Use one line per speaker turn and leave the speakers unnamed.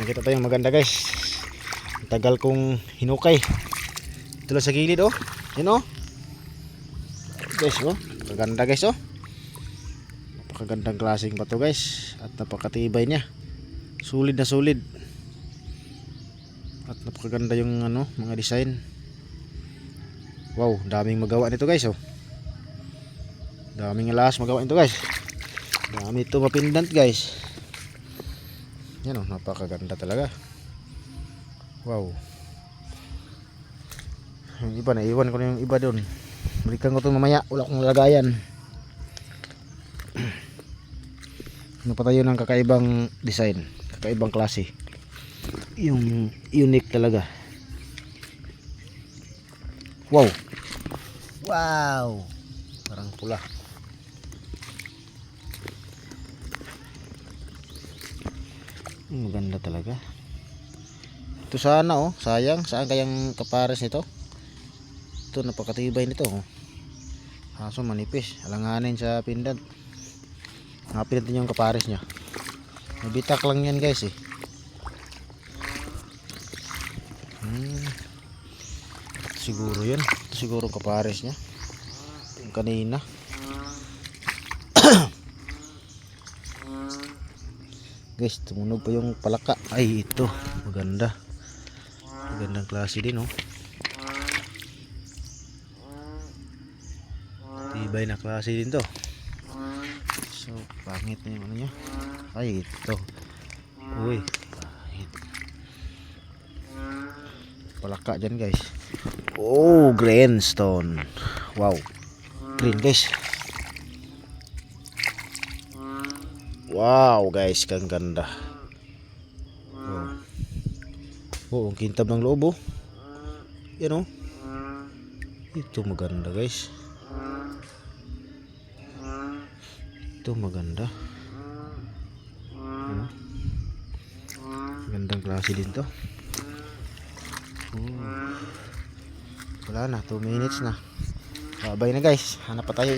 Nakita tayong maganda guys. Tagal kong hinukay. Ito lang sa gilid oh. Yan oh. Guys oh. Maganda guys oh. Napakagandang klaseng bato guys. At napakatibay niya. Sulit na sulit. At napakaganda yung ano, mga design. Wow, daming magawa nito guys oh. Daming alas magawa nito guys. Dami ito mapindant guys. Yan oh, napakaganda talaga. Wow. Yung iba na iwan ko na yung iba doon. Balikan ko to mamaya, wala akong lagayan. Ano ng kakaibang design, kakaibang klase. Yung unique talaga. Wow. Wow. Parang pula. Maganda talaga. Ito sana oh, sayang. Saan kayang kapares nito? Ito napakatibay nito oh. Kaso manipis, alanganin sa pindad. Ngapin natin yung kapares niya. Mabitak lang yan guys eh. Hmm. Siguro yun. Ito siguro kapares niya. Yung kanina. Guys, tumunog pa yung palaka. Ay, ito. Maganda. Magandang klase din oh. Tibay na klase din to. So, pangit na yung ano niya. Ay, ito. Uy, pangit. Palaka dyan guys. Oh, greenstone. Wow. Green guys. Wow guys, kang ganda. Oh, oh ang kintab ng loob oh. Yan oh. Ito maganda guys. Ito maganda. Oh. Gandang klase din to. Oh. Wala na, 2 minutes na. Babay na guys. Hanap pa tayo